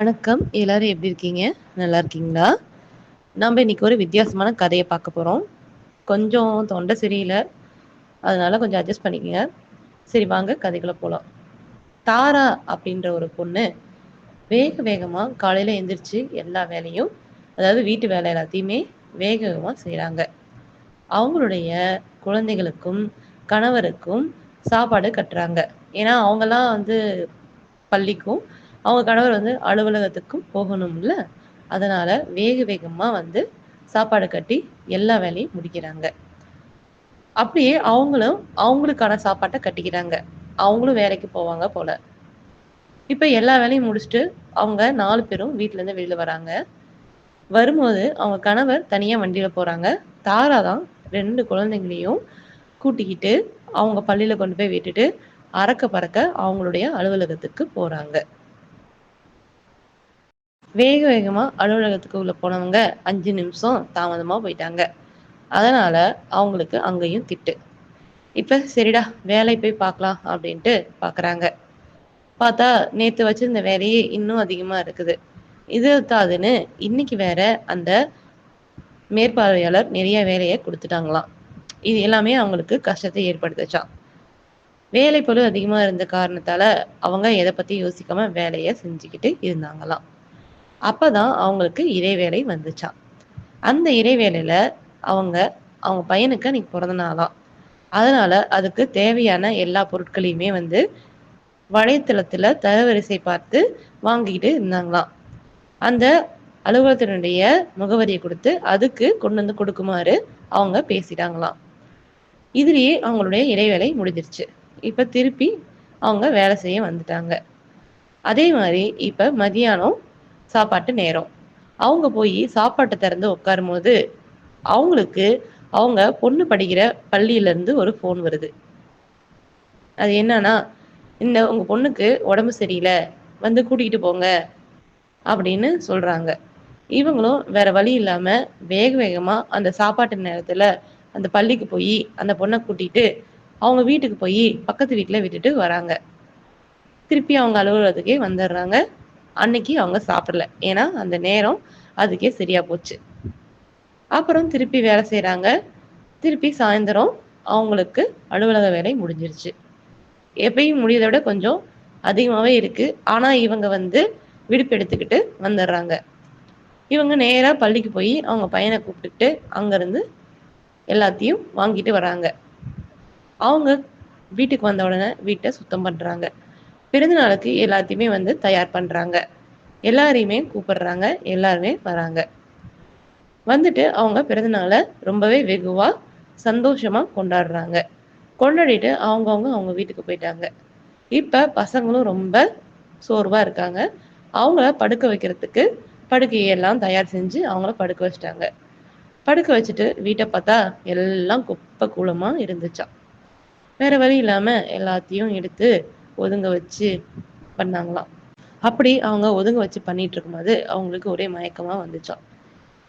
வணக்கம். எல்லாரும் எப்படி இருக்கீங்க? நல்லா இருக்கீங்களா? நம்ம இன்னைக்கு ஒரு வித்தியாசமான கதையை பார்க்க போறோம். கொஞ்சம் தொண்டை சரியில்ல. அதனால கொஞ்சம் அட்ஜஸ்ட் பண்ணிக்கங்க. சரி வாங்க கதைக்குள்ள போலாம். தாரா அப்படின்ற ஒரு பொண்ணு வேக வேகமா காலையில எந்திரிச்சு எல்லா வேலையும் அதாவது வீட்டு வேலை எல்லாத்தையுமே வேக வேகமா செய்கிறாங்க அவங்களுடைய குழந்தைகளுக்கும் கணவருக்கும் சாப்பாடு கட்டுறாங்க. ஏன்னா அவங்கெல்லாம் வந்து பள்ளிக்கும் அவங்க கணவர் வந்து அலுவலகத்துக்கும் போகணும்ல. அதனால வேக வேகமா வந்து சாப்பாடு கட்டி எல்லா வேலையும் முடிக்கிறாங்க. அப்படியே அவங்களும் அவங்களுக்கான சாப்பாட்டை கட்டிக்கிறாங்க. அவங்களும் வேலைக்கு போவாங்க போல. இப்ப எல்லா வேலையும் முடிச்சுட்டு அவங்க நாலு பேரும் வீட்டுல இருந்து வெளியில வராங்க. வரும்போது அவங்க கணவர் தனியா வண்டியில போறாங்க. தாராதான் ரெண்டு குழந்தைங்களையும் கூட்டிக்கிட்டு அவங்க பள்ளியில கொண்டு போய் விட்டுட்டு அறக்க பறக்க அவங்களுடைய அலுவலகத்துக்கு போறாங்க. வேக வேகமாக அலுவலகத்துக்கு உள்ள போனவங்க அஞ்சு நிமிஷம் தாமதமாக போயிட்டாங்க. அதனால அவங்களுக்கு அங்கேயும் திட்டு. இப்போ சரிடா வேலை போய் பார்க்கலாம் அப்படின்ட்டு பார்க்குறாங்க பார்த்தா நேற்று வச்சிருந்த வேலையே இன்னும் அதிகமாக இருக்குது. இது தாதுன்னு இன்னைக்கு வேற அந்த மேற்பார்வையாளர் நிறைய வேலையை கொடுத்துட்டாங்களாம். இது எல்லாமே அவங்களுக்கு கஷ்டத்தை ஏற்படுத்துச்சான் வேலை பொழுது அதிகமாக இருந்த காரணத்தால அவங்க எதை பற்றி யோசிக்காம வேலையை செஞ்சுக்கிட்டு இருந்தாங்களாம். அப்பதான் அவங்களுக்கு இறைவேளை வந்துச்சாம் அந்த இறைவேளையில அவங்க அவங்க பையனுக்கு அன்னைக்கு பிறந்த நாளாம் அதனால அதுக்கு தேவையான எல்லா பொருட்களையுமே வந்து வலைத்தளத்துல தரவரிசை பார்த்து வாங்கிட்டு இருந்தாங்களாம். அந்த அலுவலகத்தினுடைய முகவரியை கொடுத்து அதுக்கு கொண்டு வந்து கொடுக்குமாறு அவங்க பேசிட்டாங்களாம். இதுலயே அவங்களுடைய இடைவேளை முடிஞ்சிருச்சு. இப்ப திருப்பி அவங்க வேலை செய்ய வந்துட்டாங்க. அதே மாதிரி இப்ப மதியானம் சாப்பாட்டு நேரம். அவங்க போய் சாப்பாட்டை திறந்து உட்காரும் போது அவங்களுக்கு அவங்க பொண்ணு படிக்கிற பள்ளியில இருந்து ஒரு ஃபோன் வருது. அது என்னன்னா இந்த உங்க பொண்ணுக்கு உடம்பு சரியில்லை வந்து கூட்டிகிட்டு போங்க அப்படின்னு சொல்றாங்க. இவங்களும் வேற வழி இல்லாம வேக வேகமா அந்த சாப்பாட்டு நேரத்துல அந்த பள்ளிக்கு போய் அந்த பொண்ணை கூட்டிட்டு அவங்க வீட்டுக்கு போய் பக்கத்து வீட்டுல விட்டுட்டு வராங்க. திருப்பி அவங்க அலுவலகத்துக்கே வந்துடுறாங்க. அன்னைக்கு அவங்க சாப்பிடல. ஏன்னா அந்த நேரம் அதுக்கே சரியா போச்சு. அப்புறம் திருப்பி வேலை செய்யறாங்க திருப்பி சாய்ந்தரம் அவங்களுக்கு அலுவலக வேலை முடிஞ்சிருச்சு. எப்பயும் முடியத விட கொஞ்சம் அதிகமாவே இருக்கு. ஆனா இவங்க வந்து விடுப்பு எடுத்துக்கிட்டு வந்துடுறாங்க. இவங்க நேரா பள்ளிக்கு போய் அவங்க பையனை கூப்பிட்டுட்டு அங்கேருந்து எல்லாத்தையும் வாங்கிட்டு வராங்க. அவங்க வீட்டுக்கு வந்த உடனே வீட்டை சுத்தம் பண்றாங்க. பிறந்தநாளுக்கு எல்லாத்தையுமே வந்து தயார் பண்றாங்க. எல்லாரையுமே கூப்பிடுறாங்க. எல்லாருமே வராங்க. வந்துட்டு அவங்க பிறந்தநாளை ரொம்பவே வெகுவா சந்தோஷமா கொண்டாடுறாங்க. கொண்டாடிட்டு அவங்கவுங்க அவங்க வீட்டுக்கு போயிட்டாங்க. இப்ப பசங்களும் ரொம்ப சோர்வா இருக்காங்க. அவங்கள படுக்க வைக்கிறதுக்கு படுக்கையெல்லாம் தயார் செஞ்சு அவங்கள படுக்க வச்சிட்டாங்க. படுக்க வச்சுட்டு வீட்டை பார்த்தா எல்லாம் குப்பை கூலமா இருந்துச்சாம். வேற வழி இல்லாம எல்லாத்தையும் எடுத்து ஒதுங்க வச்சு பண்ணாங்களாம். அப்படி அவங்க ஒதுங்க வச்சு பண்ணிட்டு இருக்கும்போது அவங்களுக்கு ஒரே மயக்கமா வந்துச்சாம்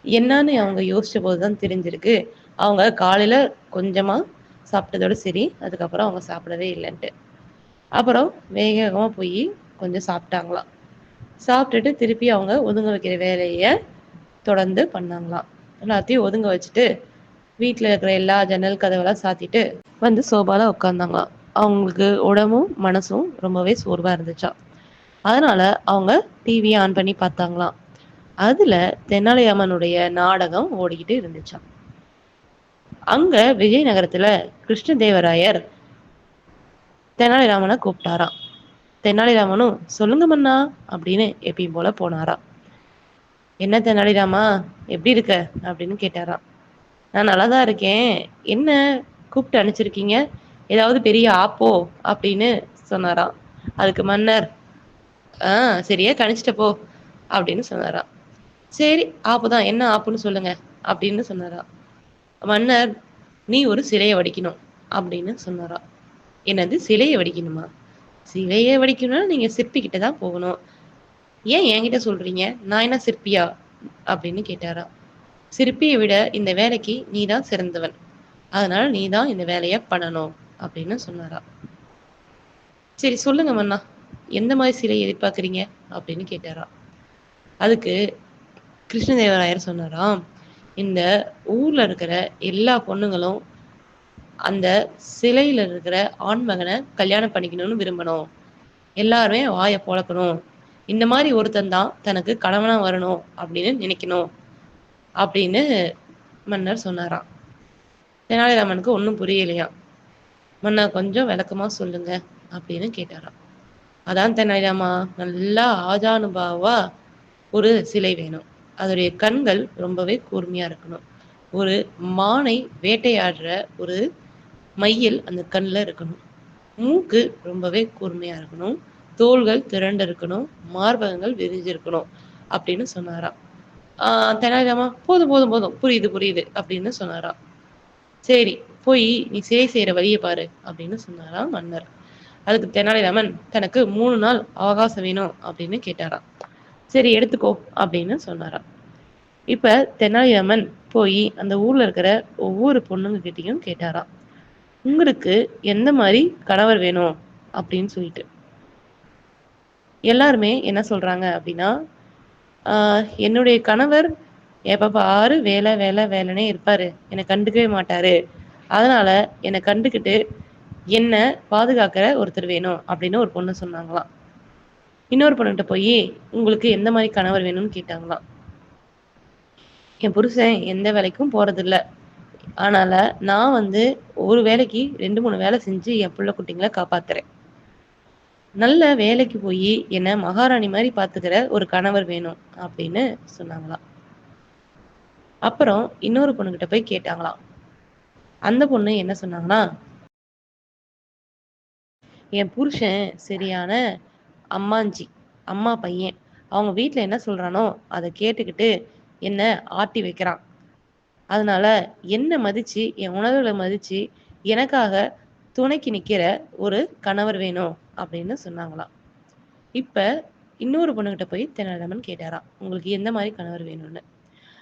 என்னன்னு அவங்க யோசிச்ச போதுதான் தெரிஞ்சிருக்கு. அவங்க காலையில கொஞ்சமா சாப்பிட்டதோட சரி அதுக்கப்புறம் அவங்க சாப்பிடவே இல்லைன்ட்டு. அப்புறம் வேக வேகமா போய் கொஞ்சம் சாப்பிட்டாங்களாம். சாப்பிட்டுட்டு திருப்பி அவங்க ஒதுங்க வைக்கிற வேலைய தொடர்ந்து பண்ணாங்களாம். எல்லாத்தையும் ஒதுங்க வச்சுட்டு வீட்டுல இருக்கிற எல்லா ஜன்னல் கதவெல்லாம் சாத்திட்டு வந்து சோபால உட்காந்தாங்களாம் அவங்களுக்கு உடம்பும் மனசும் ரொம்பவே சோர்வா இருந்துச்சாம் அதனால அவங்க டிவியை ஆன் பண்ணி பார்த்தாங்களாம். அதுல தெனாலிராமனுடைய நாடகம் ஓடிக்கிட்டு இருந்துச்சாம் அங்க விஜயநகரத்துல கிருஷ்ணதேவராயர் தெனாலிராமனை கூப்பிட்டாராம். தெனாலிராமனும் சொல்லுங்க மன்னா அப்படின்னு எப்பயும் போல போனாராம். என்ன தெனாலிராமா எப்படி இருக்க? அப்படின்னு கேட்டாராம். நான் நல்லாதான் இருக்கேன். என்ன கூப்பிட்டு அனுப்பிச்சிருக்கீங்க? ஏதாவது பெரிய ஆப்போ அப்படின்னு சொன்னாராம். அதுக்கு மன்னர் ஆ சரியா கணிச்சிட்ட போ அப்படின்னு சொன்னாராம். சரி ஆப்புதான். என்ன ஆப்புன்னு சொல்லுங்க அப்படின்னு சொன்னாராம். மன்னர் நீ ஒரு சிலையை வடிக்கணும் அப்படின்னு சொன்னாராம். என்னது? சிலையை வடிக்கணுமா? சிலையை வடிக்கணும்னா நீங்க சிற்பி கிட்ட தான் போகணும். ஏன் என்கிட்ட சொல்றீங்க? நான் என்ன சிற்பியா? அப்படின்னு கேட்டாராம். சிற்பியை விட இந்த வேலைக்கு நீ தான் சிறந்தவன். அதனால நீதான் இந்த வேலையை பண்ணணும். அப்படின்னு சொன்னாராம் சரி சொல்லுங்க மன்னா. எந்த மாதிரி சிலை எதிர்பார்க்குறீங்க? அப்படின்னு கேட்டாராம் அதுக்கு கிருஷ்ணதேவராயர் சொன்னாராம் இந்த ஊர்ல இருக்கிற எல்லா பொண்ணுங்களும் அந்த சிலையில இருக்கிற ஆண்மகன கல்யாணம் பண்ணிக்கணும்னு விரும்பணும். எல்லாருமே வாய பொழக்கணும். இந்த மாதிரி ஒருத்தன் தான் தனக்கு கணவனா வரணும் அப்படின்னு நினைக்கணும் அப்படின்னு மன்னர் சொன்னாராம். தெனாலிராமனுக்கு ஒன்றும் புரியலையா மன்னா கொஞ்சம் விளக்கமா சொல்லுங்க அப்படின்னு கேட்டாராம். அதான் தெனாலிராமா நல்லா ஆஜானுபாவா ஒரு சிலை வேணும். அதோடைய கண்கள் ரொம்பவே கூர்மையா இருக்கணும். ஒரு மானை வேட்டையாடுற ஒரு மையில் அந்த கண்ணில் இருக்கணும். மூக்கு ரொம்பவே கூர்மையா இருக்கணும். தோள்கள் திரண்டு இருக்கணும் மார்பகங்கள் விரிஞ்சிருக்கணும் அப்படின்னு சொன்னாராம். ஆஹ் தெனாலிராமா போதும் போதும் போதும். புரியுது புரியுது அப்படின்னு சொன்னாராம். சரி போய் நீ சிறை செய்யற வழியை பாரு அப்படின்னு சொன்னாராம் மன்னர். அதுக்கு தெனாலிராமன் தனக்கு மூணு நாள் அவகாசம் வேணும் அப்படின்னு கேட்டாராம். சரி எடுத்துக்கோ அப்படின்னு சொன்னாராம். இப்ப தெனாலிராமன் போய் அந்த ஊர்ல இருக்கிற ஒவ்வொரு பொண்ணுங்க கிட்டையும் கேட்டாராம். உங்களுக்கு எந்த மாதிரி கணவர் வேணும்? அப்படின்னு சொல்லிட்டு. எல்லாருமே என்ன சொல்றாங்க அப்படின்னா என்னுடைய கணவர் எப்ப பாரு வேலை வேலை வேலைன்னே இருப்பாரு. என்னை கண்டுக்கவே மாட்டாரு. அதனால என்னை கண்டுக்கிட்டு என்ன பாதுகாக்கிற ஒருத்தர் வேணும் அப்படின்னு ஒரு பொண்ணு சொன்னாங்களாம். இன்னொரு பொண்ணுகிட்ட போய் உங்களுக்கு எந்த மாதிரி கணவர் வேணும்னு கேட்டாங்களாம். என் புருஷன் எந்த வேலைக்கும் போறதில்ல. அதனால நான் வந்து ஒரு வேலைக்கு ரெண்டு மூணு வேலை செஞ்சு என் பிள்ளை குட்டிங்களை காப்பாத்துறேன். நல்ல வேலைக்கு போய் என்னை மகாராணி மாதிரி பாத்துக்கிற ஒரு கணவர் வேணும் அப்படின்னு சொன்னாங்களாம். அப்புறம் இன்னொரு பொண்ணுகிட்ட போய் கேட்டாங்களாம். அந்த பொண்ணு என்ன சொன்னாங்கன்னா என் புருஷன் சரியான அம்மாஞ்சி அம்மா பையன். அவங்க வீட்டுல என்ன சொல்றானோ அதை கேட்டுக்கிட்டு என்ன ஆட்டி வைக்கிறான். அதனால என்ன மதிச்சு என் உணர்வுகளை மதிச்சு எனக்காக துணைக்கு நிக்கிற ஒரு கணவர் வேணும் அப்படின்னு சொன்னாங்களாம். இப்ப இன்னொரு பொண்ணுகிட்ட போய் தெனாலிராமன் கேட்டாராம் உங்களுக்கு எந்த மாதிரி கணவர் வேணும்னு?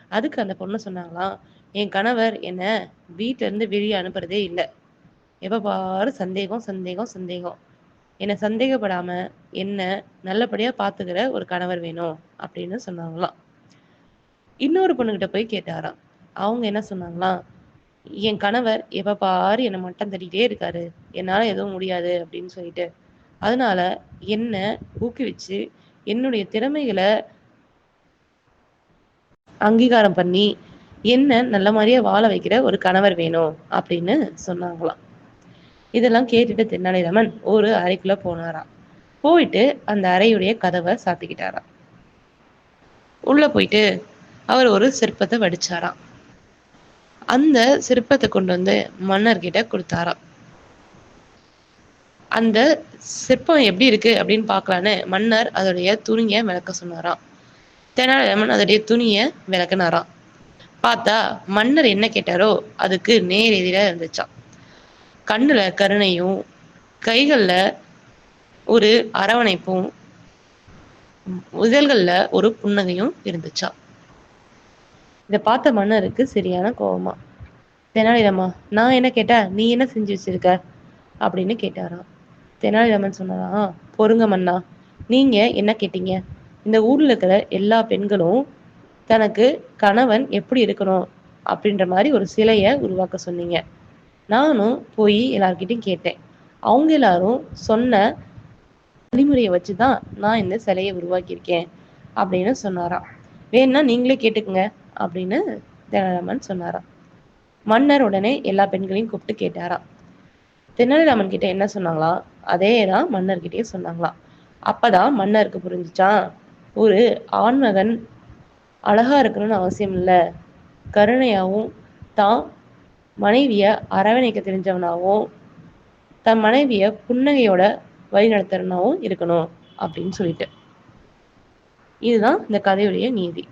அதுக்கு அந்த பொண்ணு சொன்னாங்களாம் என் கணவர் என்னை வீட்டிலேருந்து வெளியே அனுப்புறதே இல்லை. எப்ப பாரு சந்தேகம் சந்தேகம் சந்தேகம். என்னை சந்தேகப்படாமல் என்ன நல்லபடியாக பார்த்துக்கிற ஒரு கணவர் வேணும் அப்படின்னு சொன்னாங்களாம். இன்னொரு பொண்ணுகிட்ட போய் கேட்டாராம். அவங்க என்ன சொன்னாங்களாம்? என் கணவர் எப்போ பாரு என்னை மட்டம் தட்டிக்கிட்டே இருக்காரு. என்னால் எதுவும் முடியாது அப்படின்னு சொல்லிட்டு. அதனால என்னை ஊக்குவிச்சு என்னுடைய திறமைகளை அங்கீகாரம் பண்ணி என்ன நல்ல மாதிரியா வாழ வைக்கிற ஒரு கணவர் வேணும் அப்படின்னு சொன்னாங்களாம். இதெல்லாம் கேட்டுட்டு தென்னாலிராமன் ஒரு அறைக்குள்ள போனாராம். போயிட்டு அந்த அறையுடைய கதவை சாத்திக்கிட்டாராம். உள்ள போயிட்டு அவர் ஒரு சிற்பத்தை வடிச்சாராம். அந்த சிற்பத்தை கொண்டு வந்து மன்னர்கிட்ட கொடுத்தாராம். அந்த சிற்பம் எப்படி இருக்கு அப்படின்னு பார்க்கலான்னு மன்னர் அதோடைய துணியை விளக்க சொன்னாராம். தெனாலிராமன் அதோடைய துணியை விளக்குனாராம். பார்த்தா மன்னர் என்ன கேட்டாரோ அதுக்கு நேர் எதிராக இருந்துச்சாம். கண்ணுல கருணையும் கைகள்ல ஒரு அரவணைப்பும் உதல்கள்ல ஒரு புன்னகையும் இருந்துச்சா இதை பார்த்த மன்னருக்கு சரியான கோபமா தெனாலிராமா நான் என்ன கேட்டா நீ என்ன செஞ்சு வச்சிருக்க? அப்படின்னு கேட்டாராம். தெனாலிராமன் சொன்னதா பொறுங்க மன்னா நீங்க என்ன கேட்டீங்க? இந்த ஊர்ல இருக்கிற எல்லா பெண்களும் தனக்கு கணவன் எப்படி இருக்கணும் அப்படின்ற மாதிரி ஒரு சிலையை உருவாக்க சொன்னீங்க. நானும் போய் எல்லார்கிட்டையும் கேட்டேன். அவங்க எல்லாரும் சொன்ன வழிமுறையை வச்சு தான் நான் இந்த சிலையை உருவாக்கியிருக்கேன் அப்படின்னு சொன்னாராம். வேணா நீங்களே கேட்டுக்குங்க அப்படின்னு தெனாலிராமன் சொன்னாராம். மன்னர் உடனே எல்லா பெண்களையும் கூப்பிட்டு கேட்டாராம். தெனாலிராமன் கிட்ட என்ன சொன்னாங்களா அதே தான் மன்னர்கிட்டயே சொன்னாங்களாம். அப்பதான் மன்னருக்கு புரிஞ்சுச்சான் ஒரு ஆண்மகன் அழகா இருக்கணும்னு அவசியம் இல்லை. கருணையாவும் தான் மனைவிய அரவணைக்க தெரிஞ்சவனாவும் தன் மனைவிய புன்னகையோட வழிநடத்துறனாவும் இருக்கணும் அப்படின்னு சொல்லிட்டு. இதுதான் இந்த கதையுடைய நீதி.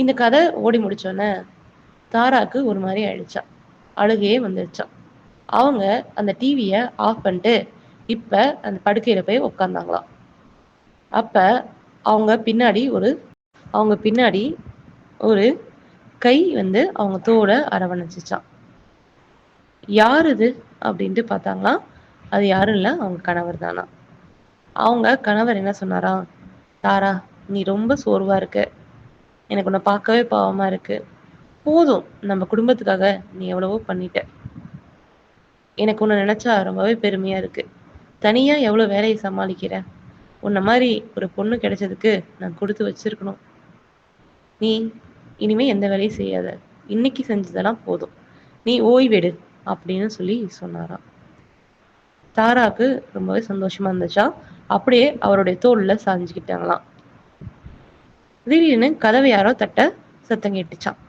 இந்த கதை ஓடி முடிச்சோன்னே தாராக்கு ஒரு மாதிரி ஆயிடுச்சா அழுகையே வந்துடுச்சான் அவங்க அந்த டிவியை ஆஃப் பண்ணிட்டு இப்ப அந்த படுக்கையில போய் உட்காந்தாங்களாம் அப்ப அவங்க பின்னாடி ஒரு அவங்க பின்னாடி ஒரு கை வந்து அவங்க தோலை அரவணைச்சிச்சான். யார் இது அப்படின்ட்டு பார்த்தாங்களாம் அது யாரும் இல்லை அவங்க கணவர் தானா? அவங்க கணவர் என்ன சொன்னாரா? தாரா நீ ரொம்ப சோர்வா இருக்க. எனக்கு உன்னை பார்க்கவே பாவமா இருக்கு. போதும் நம்ம குடும்பத்துக்காக நீ எவ்வளவோ பண்ணிட்ட. எனக்கு உன்னை நினச்சா ரொம்பவே பெருமையா இருக்கு. தனியா எவ்வளோ வேலையை சமாளிக்கிற? உன்ன மாதிரி ஒரு பொண்ணு கிடைச்சதுக்கு நான் கொடுத்து வச்சிருக்கணும். நீ இனிமே எந்த வேலையும் செய்யாத. இன்னைக்கு செஞ்சதெல்லாம் போதும். நீ ஓய்வெடு அப்படின்னு சொல்லி சொன்னாராம். தாராக்கு ரொம்பவே சந்தோஷமா இருந்துச்சா? அப்படியே அவருடைய தோல்ல சாஞ்சுக்கிட்டாங்களாம். திடீர்னு கதவை யாரோ தட்ட சத்தம் கேட்டுச்சான்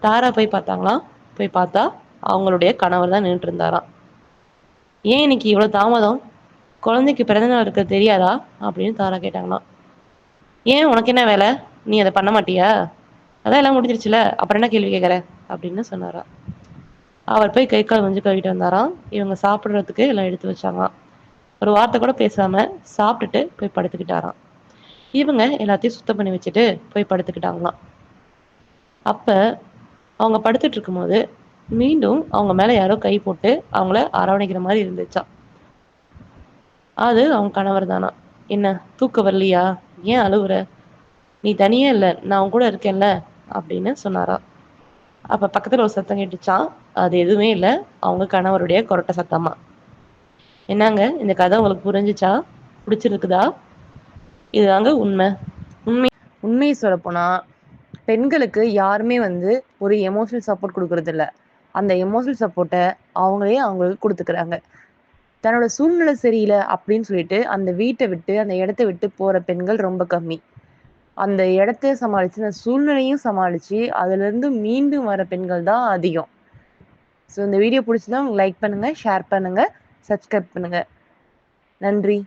தாரா போய் பார்த்தாங்களாம். போய் பார்த்தா அவங்களுடைய கணவர் தான் நின்றுட்டு இருந்தாராம் ஏன் இன்னைக்கு இவ்வளவு தாமதம்? குழந்தைக்கு பிறந்த நாள் இருக்க தெரியாதா? அப்படின்னு தாரா கேட்டாங்களாம். ஏன் உனக்கு என்ன வேலை? நீ அதை பண்ண மாட்டியா? அதான் எல்லாம் முடிஞ்சிருச்சுல அப்புறம் என்ன கேள்வி கேட்குற? அப்படின்னு சொன்னாரா. அவர் போய் கை கால் கொஞ்சம் கழுவிட்டு வந்தாராம். இவங்க சாப்பிட்றதுக்கு எல்லாம் எடுத்து வச்சாங்களாம். ஒரு வார்த்தை கூட பேசாம சாப்பிட்டுட்டு போய் படுத்துக்கிட்டாராம். இவங்க எல்லாத்தையும் சுத்தம் பண்ணி வச்சுட்டு போய் படுத்துக்கிட்டாங்களாம். அப்ப அவங்க படுத்துட்டு இருக்கும்போது மீண்டும் அவங்க மேல யாரோ கை போட்டு அவங்கள அரவணைக்கிற மாதிரி இருந்துச்சா அது அவங்க கணவர் தானா என்ன தூக்க வரலையா? ஏன் அழுவுற? நீ தனியே இல்ல நான் உன் கூட இருக்கேன்ல அப்படின்னு சொன்னாரா. அப்ப பக்கத்துல ஒரு சத்தம் கேட்டுச்சான் அது எதுவுமே இல்ல அவங்க கணவருடைய கொரட்ட சத்தமா. என்னங்க இந்த கதை உங்களுக்கு புரிஞ்சுச்சா? பிடிச்சிருக்குதா? இதுதாங்க உண்மை. உண்மை. உண்மையை சொல்ல போனா பெண்களுக்கு யாருமே வந்து ஒரு எமோஷனல் சப்போர்ட் கொடுக்கறது இல்ல. அந்த எமோஷனல் சப்போர்ட்டை அவங்களே அவங்களுக்கு கொடுத்துக்கிறாங்க. தன்னோட சூழ்நிலை சரியில்லை அப்படின்னு சொல்லிட்டு அந்த வீட்டை விட்டு அந்த இடத்த விட்டு போற பெண்கள் ரொம்ப கம்மி. அந்த இடத்த சமாளிச்சு அந்த சூழ்நிலையும் சமாளிச்சு அதுல இருந்து மீண்டும் வர பெண்கள் தான் அதிகம். ஸோ இந்த வீடியோ பிடிச்சதா லைக் பண்ணுங்க ஷேர் பண்ணுங்க சப்ஸ்கிரைப் பண்ணுங்க. நன்றி.